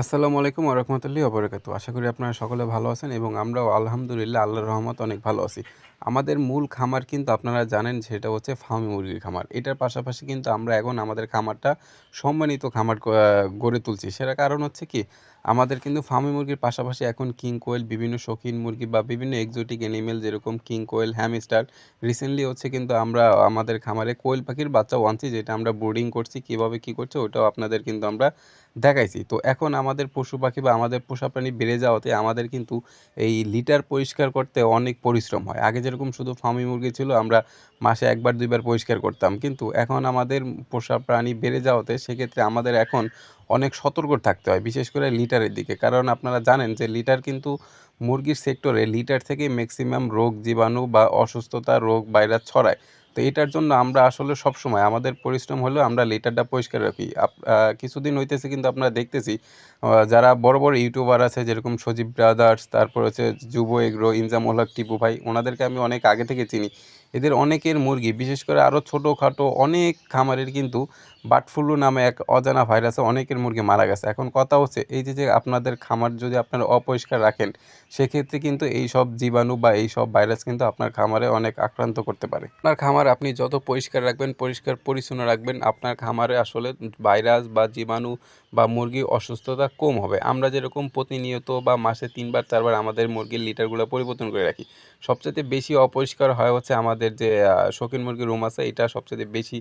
আসসালামু আলাইকুম রাহমাতুল্লাহি ওয়া আশা করি আপনারা সকলে ভালো আছেন এবং আমরাও আলহামদুলিল্লাহ আল্লাহ রহমত অনেক ভালো আছি। আমাদের মূল খামার কিন্তু আপনারা জানেন সেটা হচ্ছে ফার্মি মুরগির খামার। এটার পাশাপাশি কিন্তু আমরা এখন আমাদের খামারটা সম্মানিত খামার গড়ে তুলছি। সেটার কারণ হচ্ছে কি আমাদের কিন্তু ফার্মি মুরগির পাশাপাশি এখন কিং কোয়েল, বিভিন্ন শৌখিন মুরগি বা বিভিন্ন এক্সোটিক অ্যানিমেল যেরকম কিং কোয়েল, হ্যামস্টার রিসেন্টলি হচ্ছে কিন্তু আমরা আমাদের খামারে কোয়েল পাখির বাচ্চা আনছি যেটা আমরা ব্রুডিং করছি। কীভাবে কি করছে ওটাও আপনাদের কিন্তু আমরা দেখাইছি। তো এখন আমাদের পশু পাখি বা আমাদের পোষা প্রাণী বেড়ে যাওয়াতে আমাদের কিন্তু এই লিটার পরিষ্কার করতে অনেক পরিশ্রম হয়। আগে যেরকম শুধু ফার্মি মুরগি ছিল আমরা মাসে একবার দুইবার পরিষ্কার করতাম। কিন্তু এখন আমাদের পোষা প্রাণী বেড়ে যাওয়াতে সেক্ষেত্রে আমাদের এখন অনেক সতর্ক থাকতে হয়। বিশেষ করে লিটারের দিকে। কারণ আপনারা জানেন যে লিটার কিন্তু মুরগির সেক্টরে লিটার থেকেই ম্যাক্সিমাম রোগ জীবাণু বা অসুস্থতা, রোগ ভাইরাস ছড়ায়। তো এটার জন্য আমরা আসলে সব সময় আমাদের পরিশ্রম হলেও আমরা লেটারটা পরিষ্কার রাখি। কিছুদিন হইতেছে কিন্তু আপনারা দেখতেছি যারা বড়, বড় ইউটিউবার আছে যেরকম সজীব ব্রাদার্স, তারপর হচ্ছে যুব এগ্রো, ইনজামুল হক টিপু ভাই ওনাদেরকে আমি অনেক আগে থেকে চিনি। এদের অনেকের মুরগি বিশেষ করে আরও ছোটোখাটো অনেক খামারের কিন্তু বার্ড ফ্লু নামে এক অজানা ভাইরাসে অনেকের মুরগি মারা গেছে। এখন কথা হচ্ছে এই যে, যে আপনাদের খামার যদি আপনারা অপরিষ্কার রাখেন সেক্ষেত্রে কিন্তু এই সব জীবাণু বা এই সব ভাইরাস কিন্তু আপনার খামারে অনেক আক্রান্ত করতে পারে। আপনার খামার আপনি যত পরিষ্কার রাখবেন, পরিষ্কার পরিচ্ছন্ন রাখবেন আপনার খামারে আসলে ভাইরাস বা জীবাণু বা মুরগির অসুস্থতা কম হবে। আমরা যেরকম প্রতিনিয়ত বা মাসে তিনবার চারবার আমাদের মুরগির লিটারগুলো পরিবর্তন করে রাখি। সবচেয়ে বেশি অপরিষ্কার হয় হচ্ছে আমাদের যে শৌখিন মুরগির রুম আছে এটা সবচেয়ে বেশি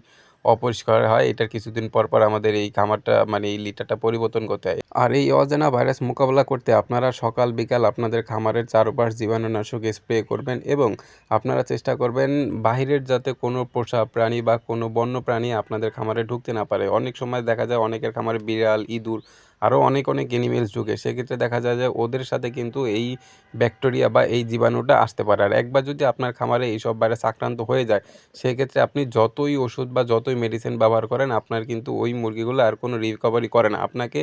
অপরিষ্কার হয়। এটার কিছুদিন পর, পর আমাদের এই খামারটা মানে এই লিটারটা পরিবর্তন করতে হয়। আর এই অজানা ভাইরাস মোকাবেলা করতে আপনারা সকাল বিকাল আপনাদের খামারের চারপাশ জীবাণুনাশক স্প্রে করবেন এবং আপনারা চেষ্টা করবেন বাহিরের যাতে কোনো পোষা প্রাণী বা কোনো বন্য প্রাণী আপনাদের খামারে ঢুকতে না পারে। অনেক সময় দেখা যায় অনেকের খামারে বিড়াল, ইঁদুর আরও অনেক, অনেক এনিমেলস ঢুকে। সেক্ষেত্রে দেখা যায় যে ওদের সাথে কিন্তু এই ব্যাকটেরিয়া বা এই জীবাণুটা আসতে পারে। আর একবার যদি আপনার খামারে এইসব ভাইরাস আক্রান্ত হয়ে যায় সেক্ষেত্রে আপনি যতই ওষুধ বা যতই মেডিসিন ব্যবহার করেন, আপনার কিন্তু ওই মুরগিগুলো আর কোনো রিকভারি করে না। আপনাকে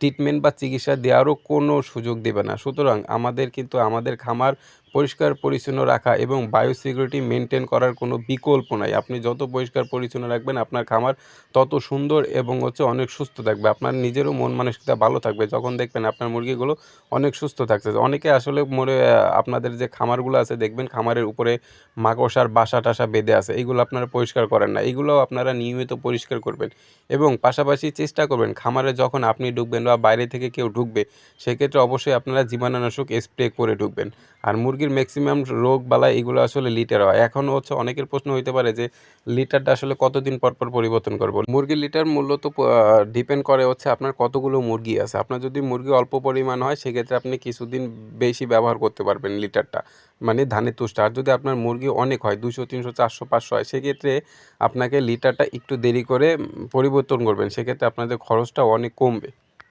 ট্রিটমেন্ট বা চিকিৎসা দেওয়ারও কোনো সুযোগ দেবে না। সুতরাং আমাদের কিন্তু, আমাদের খামার পরিষ্কার, পরিচ্ছন্ন রাখা এবং বায়ো সিকিউরিটি মেনটেন করার কোনো বিকল্প নাই। আপনি যত পরিষ্কার, পরিচ্ছন্ন রাখবেন, আপনার খামার তত সুন্দর এবং হচ্ছে অনেক সুস্থ থাকবে। আপনার নিজেরও মন মানসিকতা ভালো থাকবে। যখন দেখবেন আপনার মুরগিগুলো অনেক সুস্থ থাকছে অনেকে আসলে মনে আপনাদের যে খামারগুলো আছে, দেখবেন খামারের উপরে মাকড়সার বাসা-টাসা বেঁধে আছে। এইগুলো আপনারা পরিষ্কার করেন না। এইগুলোও আপনারা নিয়মিত পরিষ্কার করবেন এবং পাশাপাশি চেষ্টা করবেন খামারে যখন আপনি ঢুকবেন বা বাইরে থেকে কেউ ঢুকবে, সেক্ষেত্রে অবশ্যই আপনারা জীবাণুনাশক স্প্রে করে ঢুকবেন। আর মুরগির ম্যাক্সিমাম রোগ বালাই এগুলো আসলে লিটার হয়। এখনও হচ্ছে অনেকের প্রশ্ন হইতে পারে যে লিটারটা আসলে কতদিন পর, পর পরিবর্তন করব? মুরগির লিটার প আ ডিপেন্ড করে হচ্ছে আপনার কতগুলো মুরগি আছে। আপনার যদি মুরগি অল্প পরিমাণ হয় সেক্ষেত্রে আপনি কিছুদিন বেশি ব্যবহার করতে পারবেন লিটারটা। মানে ধানের তুষটা। আর যদি আপনার মুরগি অনেক হয় দুশো তিনশো চারশো পাঁচশো হয় সেক্ষেত্রে আপনাকে লিটারটা একটু দেরি করে পরিবর্তন করবেন। সেক্ষেত্রে আপনাদের খরচটা অনেক কমবে।